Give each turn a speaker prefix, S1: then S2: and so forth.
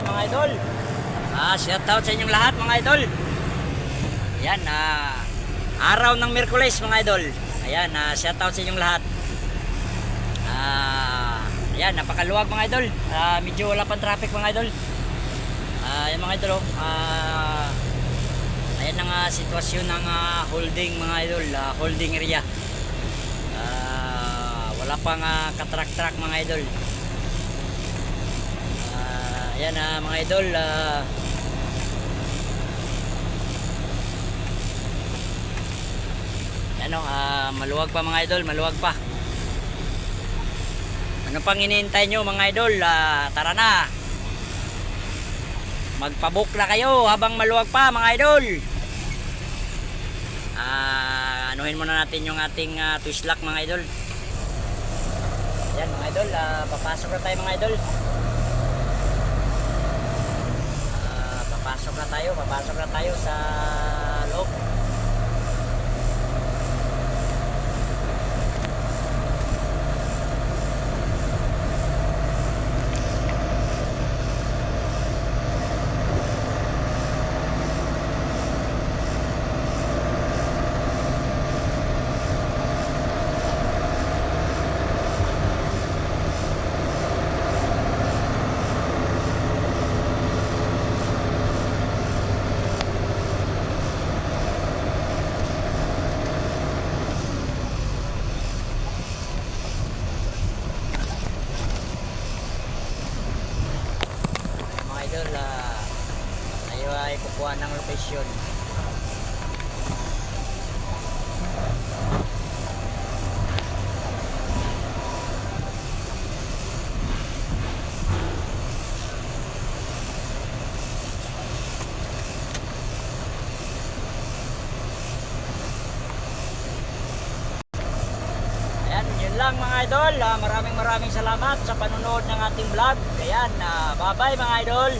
S1: Ayan mga idol. Ah, shout out sa inyong lahat mga idol. Ayan, ah, araw ng Miyerkules mga idol. Ayan, ah, shout out sa inyong lahat. Ah, ayan, napakaluwag mga idol. Ah, medyo wala pang traffic mga idol. Ah, ayan mga idol. oh. Ah, ayan ang ah, sitwasyon ng ah, holding mga idol, ah, holding area. Ah, wala pang uh, katrak-trak mga idol. Ayan ah, mga idol. ah, ano, ah, maluwag pa mga idol, maluwag pa. Ano pang iniintay nyo mga idol? Ah, tara na. Magpabook na kayo habang maluwag pa mga idol. Ah, anuhin muna natin yung ating ah, twist lock mga idol. Yan mga idol, ah, papasok na tayo mga idol. Ah, papasok na tayo, papasok na tayo sa loob. mga idol ah, tayo ay kukuha ng location lang mga idol. Ah, maraming maraming salamat sa panonood ng ating vlog. Ayan, ah, bye-bye mga idol.